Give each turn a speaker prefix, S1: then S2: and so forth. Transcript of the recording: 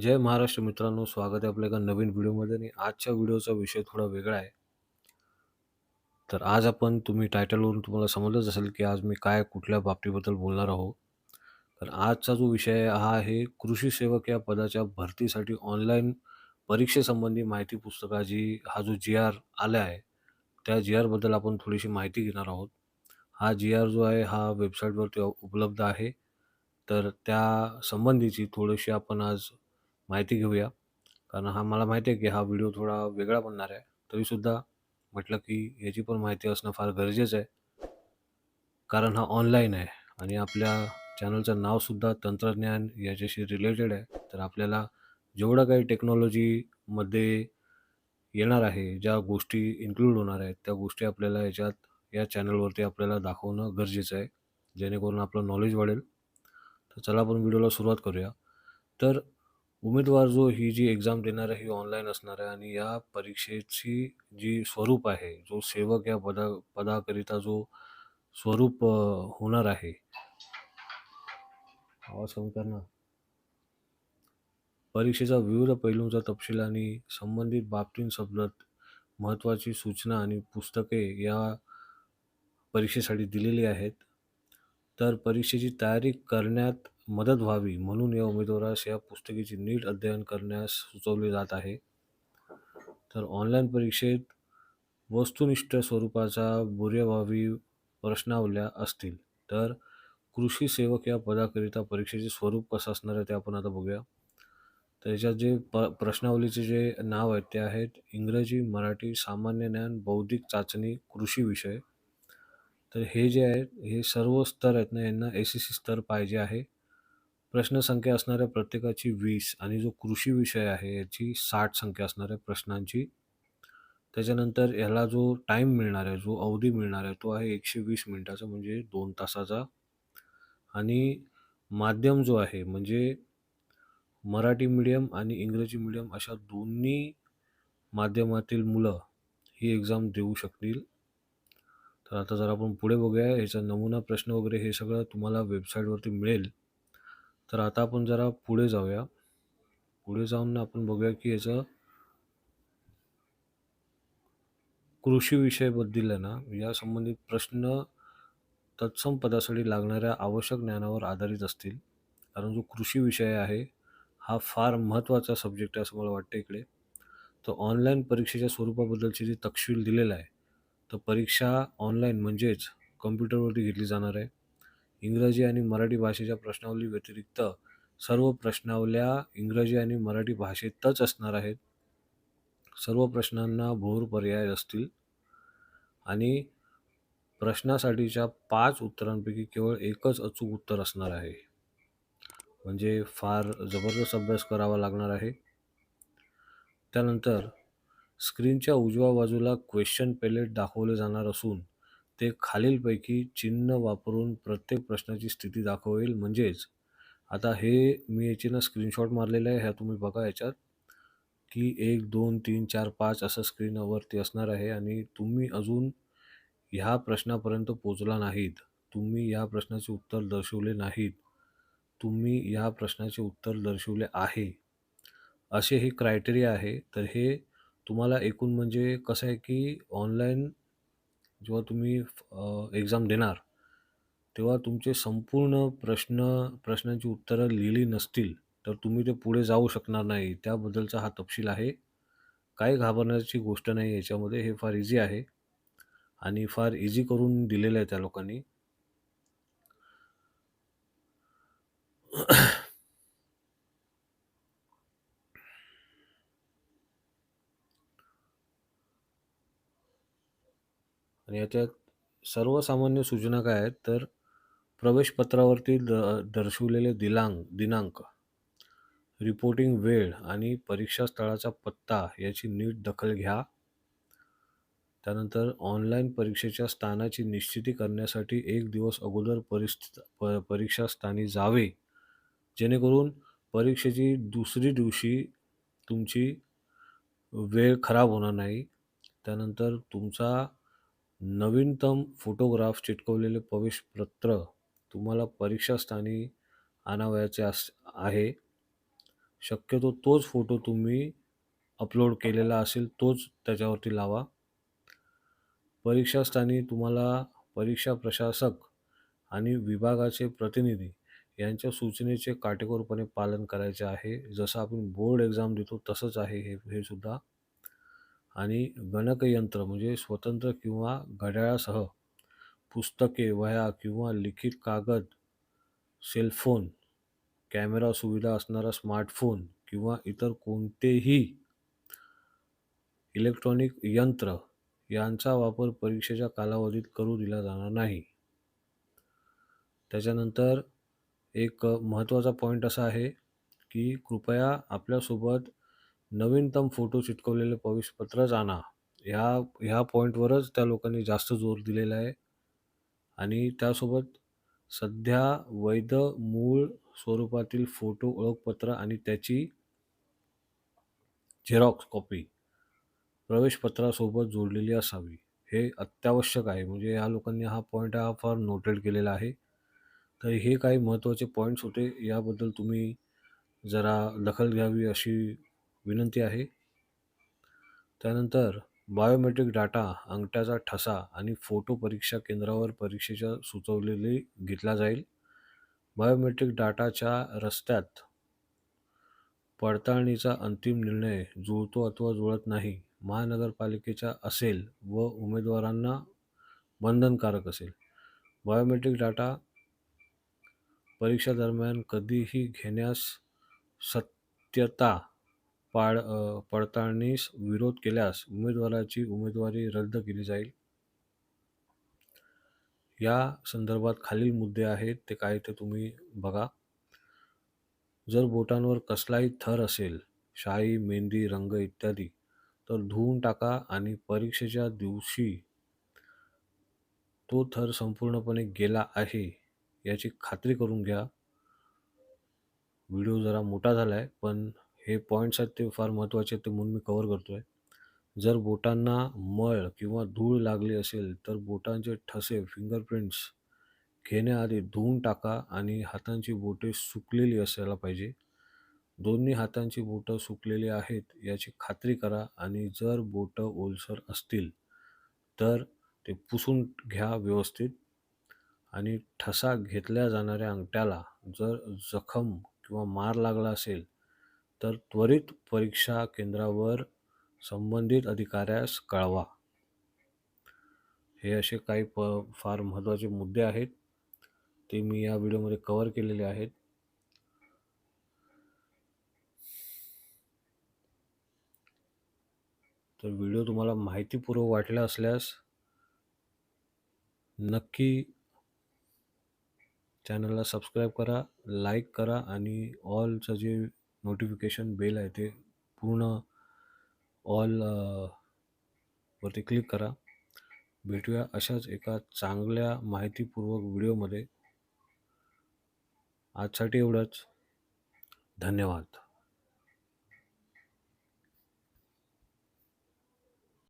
S1: जय महाराष्ट्र मित्रांनो, स्वागत आहे आपल्या एका नवीन व्हिडिओमध्ये आणि आजच्या व्हिडिओचा विषय थोडा वेगळा आहे. तर आज आपण तुम्ही टायटलवरून तुम्हाला समजलंच असेल, की आज मी काय कुठल्या बाबतीबद्दल बोलणार आहोत. तर आजचा जो विषय हा आहे कृषी सेवक या पदाच्या भरतीसाठी ऑनलाईन परीक्षेसंबंधी माहिती पुस्तकाची हा जो जी-आर आला आहे, त्या जी-आरबद्दल आपण थोडीशी माहिती घेणार आहोत. हा जी-आर जो आहे हा वेबसाईटवरती उपलब्ध आहे. तर त्या संबंधीची थोडीशी आपण आज माहिती घेऊया. कारण हा मला माहिती आहे, की हा व्हिडिओ थोडा वेगळा बनणार आहे. तरीसुद्धा म्हटलं, की याची पण माहिती असणं फार गरजेचं आहे. कारण हा ऑनलाईन आहे आणि आपल्या चॅनलचं नावसुद्धा तंत्रज्ञान याच्याशी रिलेटेड आहे. तर आपल्याला जेवढं काही टेक्नॉलॉजीमध्ये येणार आहे, ज्या गोष्टी इन्क्लूड होणार आहेत, त्या गोष्टी आपल्याला याच्यात या चॅनलवरती आपल्याला दाखवणं गरजेचं आहे. जेणेकरून आपलं नॉलेज वाढेल. तर चला आपण व्हिडिओला सुरुवात करूया. तर उमेदवार जो ही जी एक्झाम देणार आहे, ही ऑनलाईन असणार आहे आणि या परीक्षेची जी स्वरूप आहे, जो सेवक या पदा पदाकरिता जो स्वरूप होणार आहे आवाज कमी करणार ना. परीक्षेचा विविध पैलूंचा तपशील आणि संबंधित बाबतींसोबत महत्त्वाची सूचना आणि पुस्तके या परीक्षेसाठी दिलेली आहेत. तर परीक्षेची तयारी करण्यात मदत व्हावी म्हणून या उमेदवारास या पुस्तकेचे नीट अध्ययन करण्यास सुचवले जात आहे. तर ऑनलाईन परीक्षेत वस्तुनिष्ठ स्वरूपाचा बुर्यभावी प्रश्नावल्या असतील. तर कृषी सेवक या पदाकरिता परीक्षेचे स्वरूप कसं असणार आहे ते आपण आता बघूया. तर याच्यात जे प प्रश्नावलीचे जे नाव आहेत ते आहेत इंग्रजी, मराठी, सामान्य ज्ञान, बौद्धिक चाचणी, कृषी विषय. तर हे जे आहेत हे सर्व स्तर आहेत ना यांना एस-एस-सी स्तर पाहिजे आहे. प्रश्नसंख्या असणाऱ्या प्रत्येकाची वीस आणि जो कृषी विषय आहे याची साठ संख्या असणाऱ्या प्रश्नांची. त्याच्यानंतर ह्याला जो टाईम मिळणार आहे, जो अवधी मिळणार आहे तो आहे 120 मिनिटाचा म्हणजे दोन तासाचा. आणि माध्यम जो आहे म्हणजे मराठी मीडियम आणि इंग्रजी मीडियम अशा दोन्ही माध्यमातील मुलं ही एक्झाम देऊ शकतील. तर आता जर आपण पुढे बघूया ह्याचा नमुना प्रश्न वगैरे हे सगळं तुम्हाला वेबसाईटवरती मिळेल. तर आता आपण जरा पुढे जाऊया. पुढे जाऊन आपण बघूया, की याचं कृषी विषयाबद्दल आहे ना, या संबंधित प्रश्न तत्सम पदासाठी लागणाऱ्या आवश्यक ज्ञानावर आधारित असतील. कारण जो कृषी विषय आहे, हा फार महत्त्वाचा सब्जेक्ट आहे असं मला वाटतं इकडे. तर ऑनलाईन परीक्षेच्या स्वरूपाबद्दलची जी तपशील दिलेलं आहे, तर परीक्षा ऑनलाईन म्हणजेच कम्प्युटरवरती घेतली जाणार आहे. इंग्रजी आणि मराठी भाषेच्या प्रश्नावली व्यतिरिक्त सर्व प्रश्नावल्या इंग्रजी आणि मराठी भाषेतच असणार आहेत. सर्व प्रश्नांना भोर पर्याय असतील. आणि प्रश्नासाठीच्या पाच उत्तरांपैकी केवळ एकच अचूक उत्तर असणार आहे. म्हणजे फार जबरदस्त अभ्यास करावा लागणार आहे. त्यानंतर स्क्रीनच्या उजव्या बाजूला क्वेश्चन पॅलेट दाखवले जाणार असून, ते खालीलपैकी चिन्ह वापरून प्रत्येक प्रश्नाची स्थिती दाखवेल. म्हणजेच आता हे मी याची ना स्क्रीनशॉट मारलेलं आहे. ह्या तुम्ही बघा याच्यात की 1, 2, 3, 4, 5 असं स्क्रीनवरती असणार आहे आणि तुम्ही अजून ह्या प्रश्नापर्यंत पोचला नाहीत, तुम्ही या प्रश्नाचे उत्तर दर्शवले नाहीत, तुम्ही या प्रश्नाचे उत्तर दर्शवले आहे, असे हे क्रायटेरिया आहे. तर हे तुम्हाला एकूण म्हणजे कसं आहे, की ऑनलाईन जेव्हा तुम्ही एक्झाम देणार, तेव्हा तुमचे संपूर्ण प्रश्न प्रश्नांची उत्तरं लिहिली नसतील, तर तुम्ही ते पुढे जाऊ शकणार नाही. त्याबद्दलचा हा तपशील आहे. काही घाबरण्याची गोष्ट नाही याच्यामध्ये. हे फार इझी आहे आणि फार इझी करून दिलेलं आहे त्या लोकांनी. आणि याच्यात सर्वसामान्य सूचना काय आहेत, तर प्रवेशपत्रावरती द दर्शवलेले दिलांक दिनांक, रिपोर्टिंग वेळ आणि परीक्षा स्थळाचा पत्ता याची नीट दखल घ्या. त्यानंतर ऑनलाईन परीक्षेच्या स्थानाची निश्चिती करण्यासाठी एक दिवस अगोदर परिस्थित प परीक्षास्थानी जावे. जेणेकरून परीक्षेची दुसरी दिवशी तुमची वेळ खराब होणार नाही. त्यानंतर तुमचा नवीनतम फोटोग्राफ चिटकवलेले प्रवेशपत्र तुम्हाला परीक्षास्थानी आणावयाचे अस आहे. शक्यतो तोच फोटो तुम्ही अपलोड केलेला असेल तोच त्याच्यावरती लावा. परीक्षास्थानी तुम्हाला परीक्षा प्रशासक आणि विभागाचे प्रतिनिधी यांच्या सूचनेचे काटेकोरपणे पालन करायचे आहे. जसं आपण बोर्ड एक्झाम देतो तसंच आहे हे हे सुद्धा. आणि गणकयंत्र म्हणजे स्वतंत्र किंवा घड्याळासह पुस्तके, वह्या किंवा लिखित कागद, सेलफोन, कॅमेरा सुविधा असणारा स्मार्टफोन किंवा इतर कोणतेही इलेक्ट्रॉनिक यंत्र यांचा वापर परीक्षेच्या कालावधीत करू दिला जाणार नाही. त्याच्यानंतर एक महत्त्वाचा पॉईंट असा आहे, की कृपया आपल्यासोबत नवीनतम फोटो चिटकवलेले प्रवेशपत्रच आणा. ह्या ह्या पॉईंटवरच त्या लोकांनी जास्त जोर दिलेला आहे. आणि त्यासोबत सध्या वैध मूळ स्वरूपातील फोटो ओळखपत्र आणि त्याची झेरॉक्स कॉपी प्रवेशपत्रासोबत जोडलेली असावी. हे अत्यावश्यक आहे. म्हणजे ह्या लोकांनी हा पॉईंट हा फार नोटेड केलेला आहे. तर हे काही महत्त्वाचे पॉईंट्स होते. याबद्दल तुम्ही जरा दखल घ्यावी अशी विनंती आहे. त्यानंतर बायोमेट्रिक डाटा, अंगठ्याचा ठसा आणि फोटो परीक्षा केंद्रावर परीक्षेच्या सुचवलेली घेतला जाईल. बायोमेट्रिक डाटाच्या रस्त्यात पडताळणीचा अंतिम निर्णय जुळतो अथवा जुळत नाही, महानगरपालिकेचा असेल व उमेदवारांना बंधनकारक असेल. बायोमेट्रिक डाटा परीक्षा दरम्यान कधीही घेण्यास सत्यता पाड पडताळणीस विरोध केल्यास उमेदवाराची उमेदवारी रद्द केली जाईल. या संदर्भात खालील मुद्दे आहेत, ते काय ते तुम्ही बघा. जर बोटांवर कसलाही थर असेल, शाई, मेहंदी, रंग इत्यादी, तर धुवून टाका आणि परीक्षेच्या दिवशी तो थर संपूर्णपणे गेला आहे, याची खात्री करून घ्या. व्हिडिओ जरा मोठा झाला आहे, पण हे पॉईंट्स आहेत ते फार महत्त्वाचे आहेत, ते म्हणून मी कवर करतो आहे जर बोटांना मळ किंवा धूळ लागली असेल, तर बोटांचे ठसे फिंगरप्रिंट्स घेण्याआधी धुवून टाका आणि हातांची बोटे सुकलेली असायला पाहिजे. दोन्ही हातांची बोटं सुकलेली आहेत याची खात्री करा आणि जर बोटं ओलसर असतील, तर ते पुसून घ्या व्यवस्थित. आणि ठसा घेतल्या जाणाऱ्या अंगठ्याला जर जखम किंवा मार लागला असेल, तर त्वरित परीक्षा केंद्रावर संबंधित अधिकाऱ्यास कळवा. हे असे काही प फार महत्त्वाचे मुद्दे आहेत. ते मी या व्हिडिओमध्ये कवर केलेले आहेत. तर व्हिडिओ तुम्हाला माहितीपूर्वक वाटला असल्यास नक्की चॅनलला सबस्क्राईब करा, लाईक करा आणि ऑलचं जे नोटिफिकेशन बेल आहे ते पूर्ण ऑल वरती क्लिक करा. भेटूया अशाच एका चांगल्या माहितीपूर्वक व्हिडिओमध्ये. आजसाठी एवढंच. धन्यवाद.